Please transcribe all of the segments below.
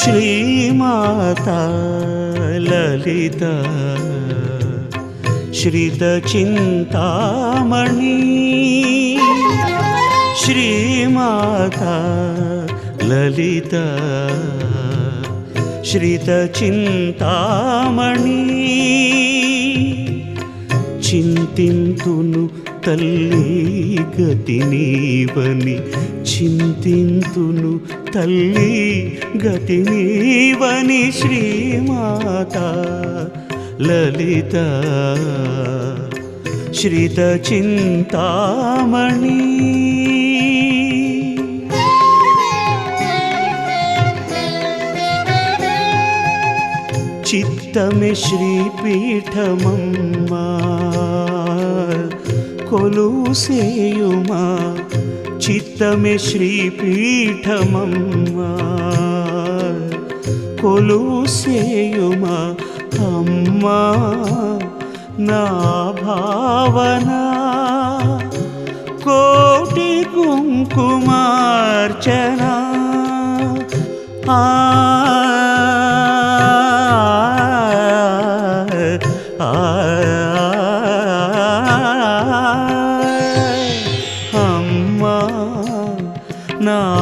శ్రీమాత లలిత శ్రితచింతామణి శ్రీమాత లలిత శ్రితచింతామణి చింతింతును తల్లి గతి నీవని చింతింతును తల్లి గతి నీవని శ్రీమాత లలిత. శ్రిత చింతామణి. చిత్తమే శ్రీపీఠమమ్మా సేయుమా చిత్తమే శ్రీపీఠమమ్మా. కొలుసేయుమా అమ్మా నా భావన. కోటి కుంకుమార్చన ఆ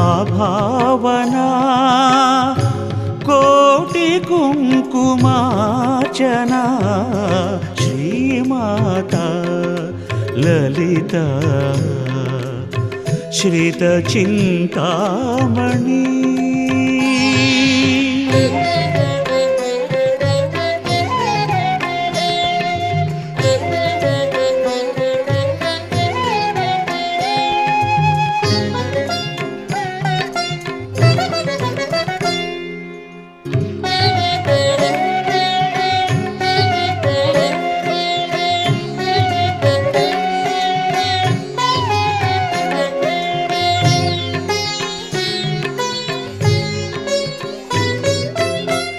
భావనా. కోటి కుంకుమాచన శ్రీమాత లలిత. శ్రిత చింతామణి.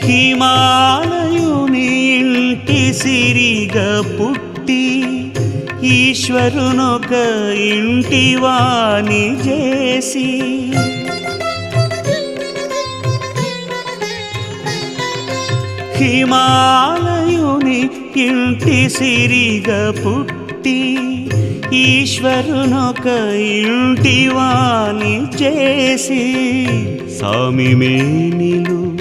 హిమాలయుని ఇంటి సిరిగా పుట్టి ఈశ్వరునొక ఇంటి వాణి చేసి. హిమాలయుని ఇంటి సిరిగా పుట్టి ఈశ్వరునొక ఇంటి వాణి చేసి. సామి మేనిలు